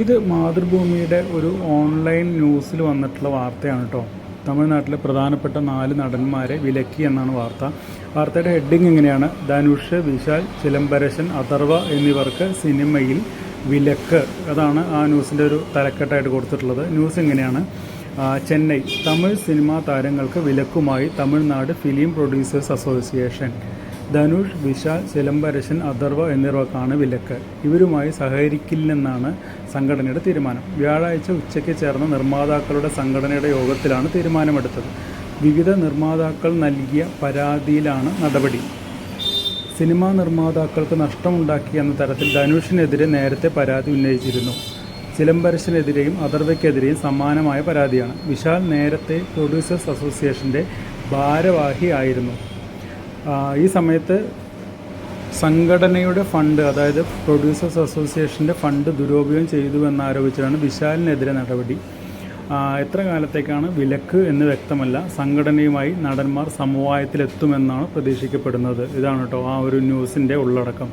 ഇത് മാതൃഭൂമിയുടെ ഒരു ഓൺലൈൻ ന്യൂസിൽ വന്നിട്ടുള്ള വാർത്തയാണ് കേട്ടോ തമിഴ്നാട്ടിലെ പ്രധാനപ്പെട്ട നാല് നടന്മാരെ വിലക്കി എന്നാണ് വാർത്ത. വാർത്തയുടെ ഹെഡിങ് എങ്ങനെയാണ്? ധനുഷ് വിശാൽ ചിലംബരശൻ അഥർവ എന്നിവർക്ക് സിനിമയിൽ വിലക്ക്. അതാണ് ആ ന്യൂസിന്റെ ഒരു തലക്കെട്ടായിട്ട് കൊടുത്തിട്ടുള്ളത്. ന്യൂസ് എങ്ങനെയാണ്? ചെന്നൈ. തമിഴ് സിനിമാ താരങ്ങൾക്ക് വിലക്കുമായി Tamil Nadu film producers association. Dhanush Vishal Chilambarasan Atharva എന്നിവർക്കാണ് വിലക്ക്. ഇവരുമായി സഹകരിക്കില്ലെന്നാണ് സംഘടനയുടെ തീരുമാനം. വ്യാഴാഴ്ച ഉച്ചയ്ക്ക് ചേർന്ന നിർമ്മാതാക്കളുടെ സംഘടനയുടെ യോഗത്തിലാണ് തീരുമാനമെടുത്തത്. വിവിധ നിർമ്മാതാക്കൾ നൽകിയ പരാതിയിലാണ് നടപടി. സിനിമാ നിർമ്മാതാക്കൾക്ക് നഷ്ടമുണ്ടാക്കി എന്ന തരത്തിൽ ധനുഷിനെതിരെ നേരത്തെ പരാതി ഉന്നയിച്ചിരുന്നു. ചിലംബരശനെതിരെയും അഥർവയ്ക്കെതിരെയും സമാനമായ പരാതിയാണ്. വിശാൽ നേരത്തെ പ്രൊഡ്യൂസേഴ്സ് അസോസിയേഷന്റെ ഭാരവാഹിയായിരുന്നു. ഈ സമയത്ത് സംഘടനയുടെ ഫണ്ട് അതായത് പ്രൊഡ്യൂസേഴ്സ് അസോസിയേഷന്റെ ഫണ്ട് ദുരുപയോഗം ചെയ്തു എന്നാരോപിച്ചാണ് വിശാലിനെതിരെ നടപടി. എത്ര കാലത്തേക്കാണ് വിലക്ക് എന്ന് വ്യക്തമല്ല. സംഘടനയുമായി നടന്മാർ സമവായത്തിലെത്തുമെന്നാണ് പ്രതീക്ഷിക്കപ്പെടുന്നത്. ഇതാണ് കേട്ടോ ആ ഒരു ന്യൂസിന്റെ ഉള്ളടക്കം.